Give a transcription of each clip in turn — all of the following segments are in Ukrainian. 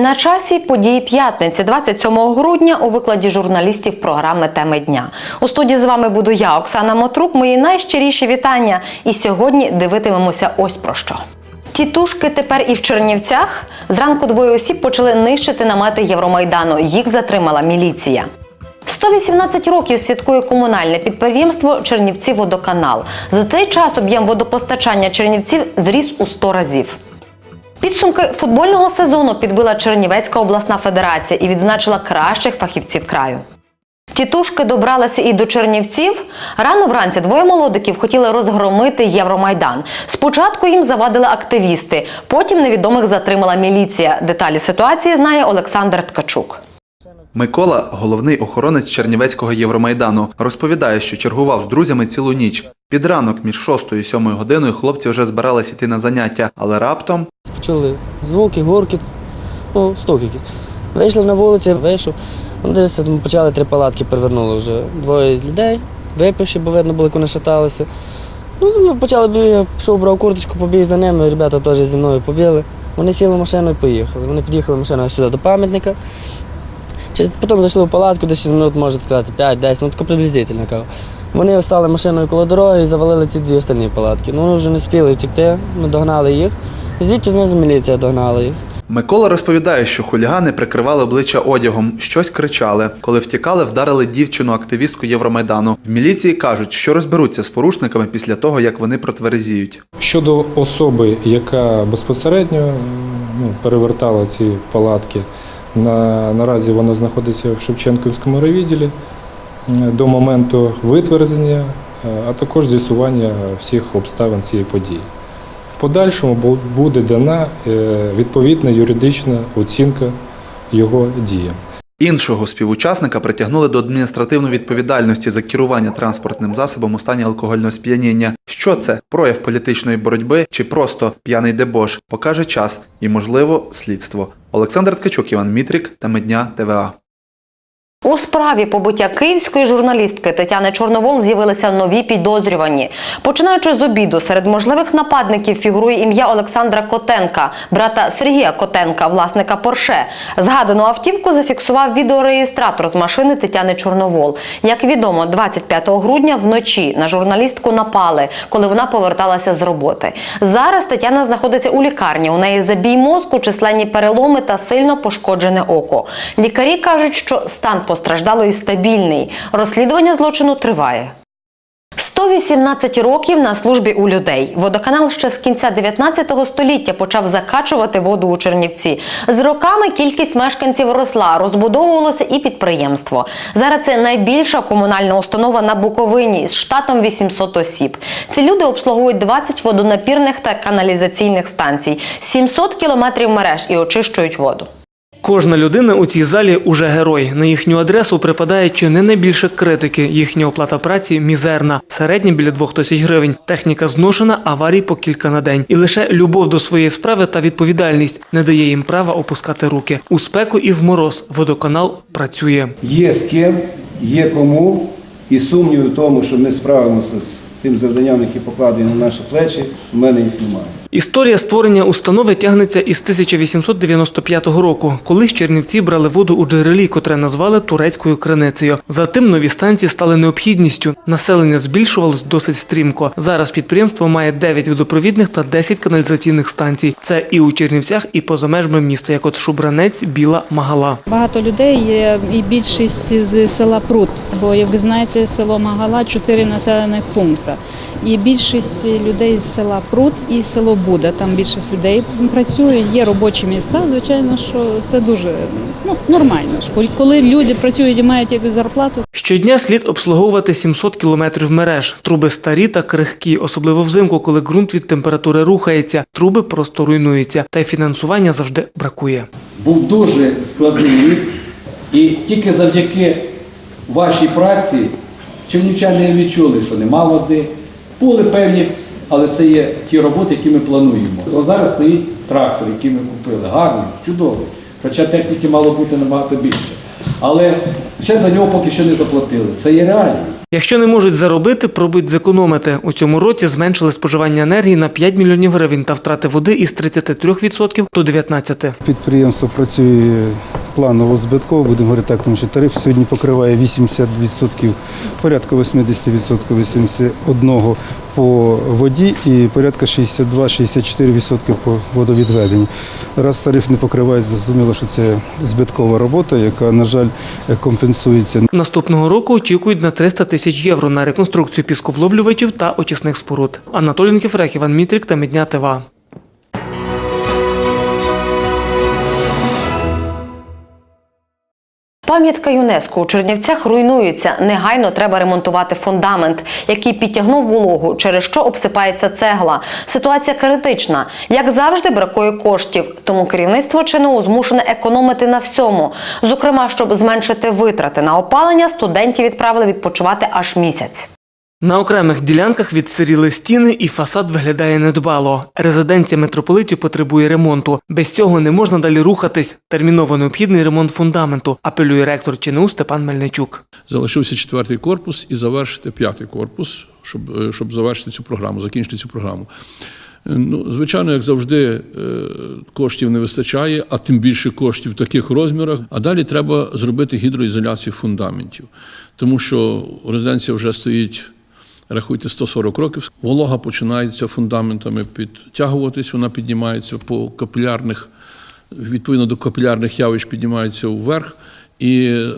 На часі події п'ятниці, 27 грудня, у викладі журналістів програми Теми дня. У студії з вами буду я, Оксана Мотрук. Мої найщиріші вітання. І сьогодні дивитимемося ось про що. Тітушки тепер і в Чернівцях. Зранку двоє осіб почали нищити намети Євромайдану. Їх затримала міліція. 118 років святкує комунальне підприємство Чернівці Водоканал. За цей час об'єм водопостачання Чернівців зріс у 100 разів. Підсумки футбольного сезону підбила Чернівецька обласна федерація і відзначила кращих фахівців краю. Тітушки добралися і до Чернівців. Рано вранці двоє молодиків хотіли розгромити Євромайдан. Спочатку їм завадили активісти, потім невідомих затримала міліція. Деталі ситуації знає Олександр Ткачук. Микола, головний охоронець Чернівецького Євромайдану, розповідає, що чергував з друзями цілу ніч. Під ранок між 6 і 7 годиною хлопці вже збирались іти на заняття, але раптом Почули звуки, гуркіт, ну, якийсь. Вийшли на вулицю, вийшов. Ну, дивися, там почали три палатки, перевернули вже. Двоє людей, випивши, бо видно було, як вони шаталися. Ну, почали б, я пішов, брав курточку, побіг за ними, ребята теж зі мною побігли. Вони сіли в машину і поїхали. Вони під'їхали машиною сюди до пам'ятника. Через, потім зайшли в палатку, десь 6 минут, можна сказати, 5-10, ну тако приблизительно. кажу. Вони стали машиною коло дороги і завалили ці дві останні палатки. Ну, вони вже не спіли втекти, ми догнали їх. І звідти знизу міліція догнала їх. Микола розповідає, що хулігани прикривали обличчя одягом, щось кричали. Коли втікали, вдарили дівчину-активістку Євромайдану. В міліції кажуть, що розберуться з порушниками після того, як вони протверезіють. Щодо особи, яка безпосередньо ну, перевертала ці палатки, на, наразі вона знаходиться в Шевченківському райвідділі до моменту витвердження, е, а також з'ясування всіх обставин цієї події. В подальшому буде дана е, відповідна юридична оцінка його діям. Іншого співучасника притягнули до адміністративної відповідальності за керування транспортним засобом у стані алкогольного сп'яніння. Що це прояв політичної боротьби чи просто п'яний дебош? Покаже час і, можливо, слідство. Олександр Ткачук, Іван Мітрік, та Медня ТВА. У справі побиття київської журналістки Тетяни Чорновол з'явилися нові підозрювані. Починаючи з обіду, серед можливих нападників фігурує ім'я Олександра Котенка, брата Сергія Котенка, власника Порше. Згадану автівку зафіксував відеореєстратор з машини Тетяни Чорновол. Як відомо, 25 грудня вночі на журналістку напали, коли вона поверталася з роботи. Зараз Тетяна знаходиться у лікарні. У неї забій мозку, численні переломи та сильно пошкоджене око. Лікарі кажуть, що стан постраждалої стабільний. Розслідування злочину триває. 118 років на службі у людей. Водоканал ще з кінця 19 століття почав закачувати воду у Чернівці. З роками кількість мешканців росла, розбудовувалося і підприємство. Зараз це найбільша комунальна установа на Буковині з штатом 800 осіб. Ці люди обслуговують 20 водонапірних та каналізаційних станцій, 700 кілометрів мереж і очищують воду. Кожна людина у цій залі уже герой. На їхню адресу припадає чи не найбільше критики. Їхня оплата праці мізерна, середня біля двох тисяч гривень. Техніка зношена, аварій по кілька на день. І лише любов до своєї справи та відповідальність не дає їм права опускати руки. У спеку і в мороз водоканал працює. Є з ким, є кому, і сумніву в тому, що ми справимося з тим завданням, яке покладені на наші плечі, в мене їх немає. Історія створення установи тягнеться із 1895 року, коли Чернівці брали воду у джерелі, котре назвали турецькою криницею. Затим нові станції стали необхідністю. Населення збільшувалось досить стрімко. Зараз підприємство має 9 водопровідних та 10 каналізаційних станцій. Це і у Чернівцях, і поза межами міста, як от Шубранець, Біла, Магала. Багато людей є і більшість з села Прут, бо як ви знаєте, село Магала чотири населених пункти. І більшість людей з села Прут і село Буда. Там більшість людей працює, є робочі місця. Звичайно, що це дуже ну, нормально. Коли люди працюють і мають якусь зарплату, Щодня слід обслуговувати 700 кілометрів мереж. Труби старі та крихкі, особливо взимку, коли ґрунт від температури рухається. Труби просто руйнуються, та й фінансування завжди бракує. був дуже складний рік, і тільки завдяки вашій праці чернівчани відчули, що нема води, були певні, але це є ті роботи, які ми плануємо. О, зараз стоїть трактор, який ми купили, гарний, чудовий. Хоча техніки мало бути набагато більше. Але ще за нього поки що не заплатили. Це є реалії. Якщо не можуть заробити, пробують зекономити. У цьому році зменшили споживання енергії на 5 мільйонів гривень та втрати води із 33% до 19%. Підприємство працює планово збитково, будемо говорити так, тому що тариф сьогодні покриває 80%, порядка 80%, 81% по воді і порядка 62-64% по водовідведенню. Раз тариф не покриває, зрозуміло, що це збиткова робота, яка, на жаль, компенсується Наступного року очікують на 300 тисяч євро на реконструкцію пісковловлювачів та очисних споруд. Анатолій Нікіфрек, Іван Мітрік та Медня ТВА. Пам'ятка ЮНЕСКО у Чернівцях руйнується. Негайно треба ремонтувати фундамент, який підтягнув вологу, через що обсипається цегла. Ситуація критична. Як завжди, бракує коштів. Тому керівництво ЧНУ змушене економити на всьому. Зокрема, щоб зменшити витрати на опалення, студентів відправили відпочивати аж місяць. На окремих ділянках відсиріли стіни і фасад виглядає недбало. Резиденція митрополитів потребує ремонту. Без цього не можна далі рухатись. Терміново необхідний ремонт фундаменту, апелює ректор ЧНУ Степан Мельничук. Залишився четвертий корпус і завершити п'ятий корпус, щоб, е, щоб завершити цю програму, закінчити цю програму. Е, Ну, звичайно, як завжди, е, коштів не вистачає, а тим більше коштів в таких розмірах. А далі треба зробити гідроізоляцію фундаментів, тому що резиденція вже стоїть. Рахуйте 140 років. Волога починається фундаментами підтягуватись, вона піднімається по капілярних, відповідно до капілярних явищ піднімається вверх, і е,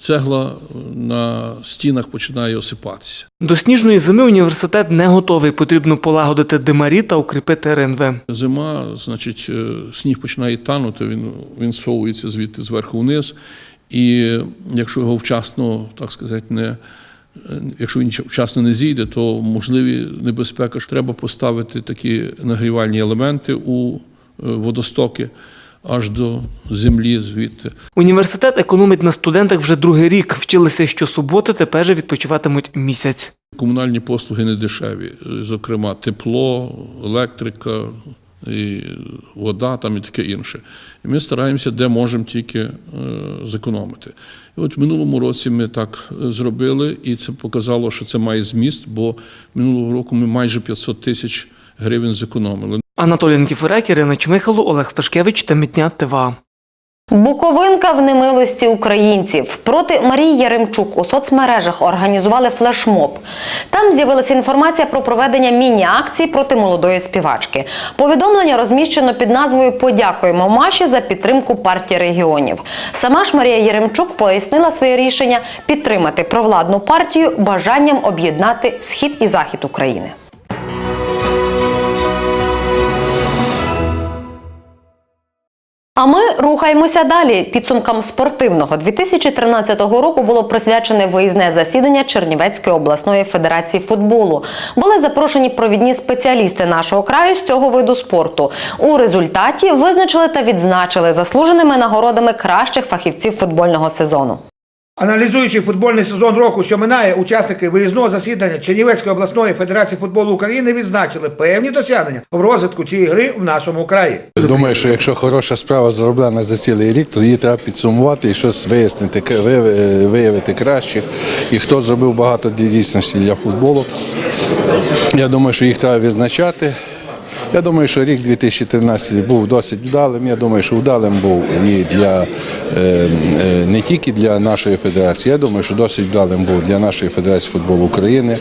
цегла на стінах починає осипатися. До сніжної зими університет не готовий. Потрібно полагодити димарі та укріпити РНВ. Зима, значить, е, сніг починає танути, він, він сховується звідти зверху вниз. І якщо його вчасно, так сказати, не е, якщо він вчасно не зійде, то можливі небезпека. що Треба поставити такі нагрівальні елементи у е, водостоки аж до землі звідти. Університет економить на студентах вже другий рік. Вчилися щосуботи, тепер же відпочиватимуть місяць. Комунальні послуги не дешеві, зокрема тепло, електрика, і вода там і таке інше. І ми стараємося, де можемо тільки е, зекономити. І от в минулому році ми так е, зробили, і це показало, що це має зміст, бо минулого року ми майже 500 тисяч гривень зекономили. Анатолій Нікіфорек, Ірина Чмихало, Олег Сташкевич та Мітня ТВА. Буковинка в немилості українців проти Марії Яремчук у соцмережах організували флешмоб. Там з'явилася інформація про проведення міні-акції проти молодої співачки. Повідомлення розміщено під назвою Подякуємо Маші за підтримку партії регіонів. Сама ж Марія Яремчук пояснила своє рішення підтримати провладну партію бажанням об'єднати схід і захід України. А ми рухаємося далі. Підсумкам спортивного 2013 року було присвячене виїзне засідання Чернівецької обласної федерації футболу. Були запрошені провідні спеціалісти нашого краю з цього виду спорту. У результаті визначили та відзначили заслуженими нагородами кращих фахівців футбольного сезону. Аналізуючи футбольний сезон року, що минає, учасники виїзного засідання Чернівецької обласної федерації футболу України відзначили певні досягнення в розвитку цієї гри в нашому краї. Думаю, що якщо хороша справа зроблена за цілий рік, то її треба підсумувати і щось вияснити, виявити краще. І хто зробив багато дійсності для футболу. Я думаю, що їх треба відзначати. Я думаю, що рік 2013 був досить вдалим. Я думаю, що вдалим був і для е, е, не тільки для нашої федерації. Я думаю, що досить вдалим був для нашої федерації футболу України.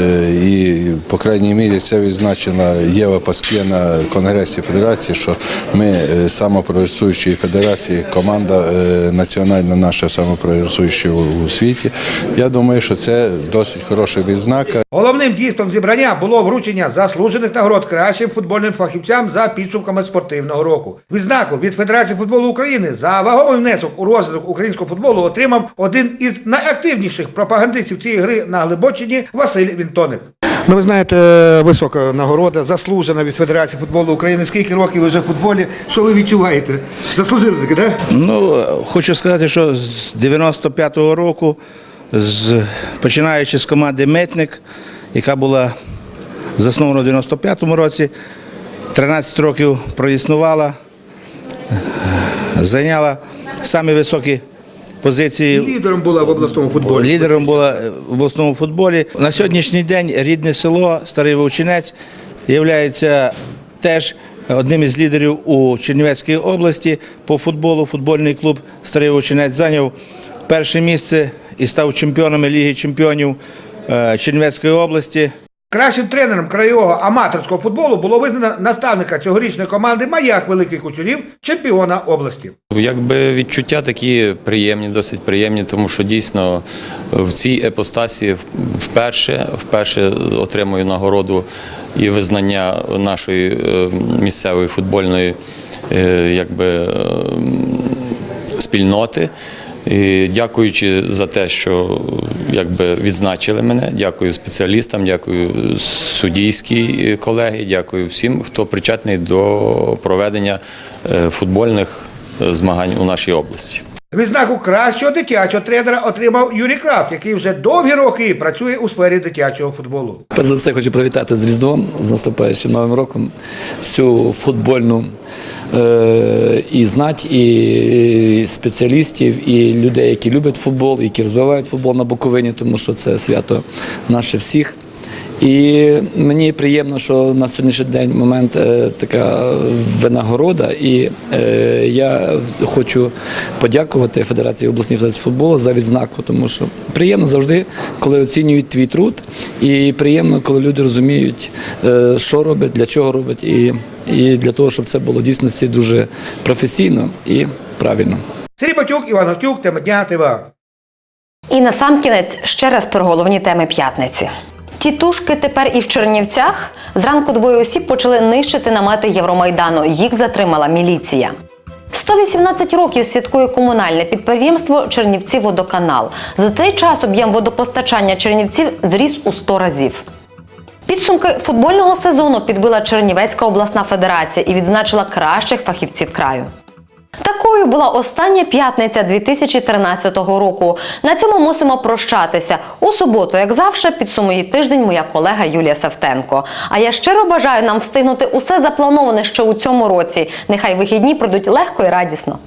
Е, і, по крайній мірі, це відзначила Єва Паскє на конгресі федерації, що ми самопрогресуючої федерації, команда національна наша самопрогресуюча у світі. Я думаю, що це досить хороша відзнака. Головним дійством зібрання було вручення заслужених нагород кращим футбольним фахівцям за підсумками спортивного року. Відзнаку від Федерації футболу України за вагомий внесок у розвиток українського футболу отримав один із найактивніших пропагандистів цієї гри на Глибочині Василь Вінтоник. Ну, ви знаєте, висока нагорода, заслужена від Федерації футболу України. Скільки років ви вже в футболі? Що ви відчуваєте? Заслужили таки, так? Ну, хочу сказати, що з 95-го року, з, починаючи з команди Метник, яка була заснована в 95-му році, 13 років проіснувала, зайняла самі високі позиції Лідером була в обласному футболі. Лідером була в обласному футболі. На сьогоднішній день рідне село Старий Вовчинець є теж одним із лідерів у Чернівецькій області по футболу. Футбольний клуб Старий Вовчинець зайняв перше місце і став чемпіонами Ліги чемпіонів е, Чернівецької області. Кращим тренером краєвого аматорського футболу було визнано наставника цьогорічної команди Маяк Великих Кучурів, чемпіона області. Якби відчуття такі приємні, досить приємні, тому що дійсно в цій епостасі вперше, вперше отримую нагороду і визнання нашої е, місцевої футбольної е, якби, спільноти. І дякуючи за те, що якби відзначили мене, дякую спеціалістам, дякую суддійській колеги, дякую всім, хто причетний до проведення е, футбольних е, змагань у нашій області. Відзнаку кращого дитячого тренера отримав Юрій Крафт, який вже довгі роки працює у сфері дитячого футболу. Перш за все хочу привітати з Різдвом, з наступаючим новим роком всю футбольну е, і знать, і спеціалістів, і людей, які люблять футбол, які розвивають футбол на Буковині, тому що це свято наше всіх. І мені приємно, що на сьогоднішній день момент е, така винагорода, і е, я хочу подякувати Федерації обласній федерації футболу за відзнаку, тому що приємно завжди, коли оцінюють твій труд, і приємно, коли люди розуміють, е, що роблять, для чого роблять, і, і для того, щоб це було дійсності дуже професійно і правильно. Сергій Батюк, Іван Гостюк, тема дня ТВА. І на сам кінець ще раз про головні теми п'ятниці. Тітушки тепер і в Чернівцях. Зранку двоє осіб почали нищити намети Євромайдану. Їх затримала міліція. 118 років святкує комунальне підприємство Чернівці Водоканал. За цей час об'єм водопостачання чернівців зріс у 100 разів. Підсумки футбольного сезону підбила Чернівецька обласна федерація і відзначила кращих фахівців краю. Такою була остання п'ятниця 2013 року. На цьому мусимо прощатися. У суботу, як завжди, підсумує тиждень моя колега Юлія Савтенко. А я щиро бажаю нам встигнути усе заплановане ще у цьому році. Нехай вихідні пройдуть легко і радісно.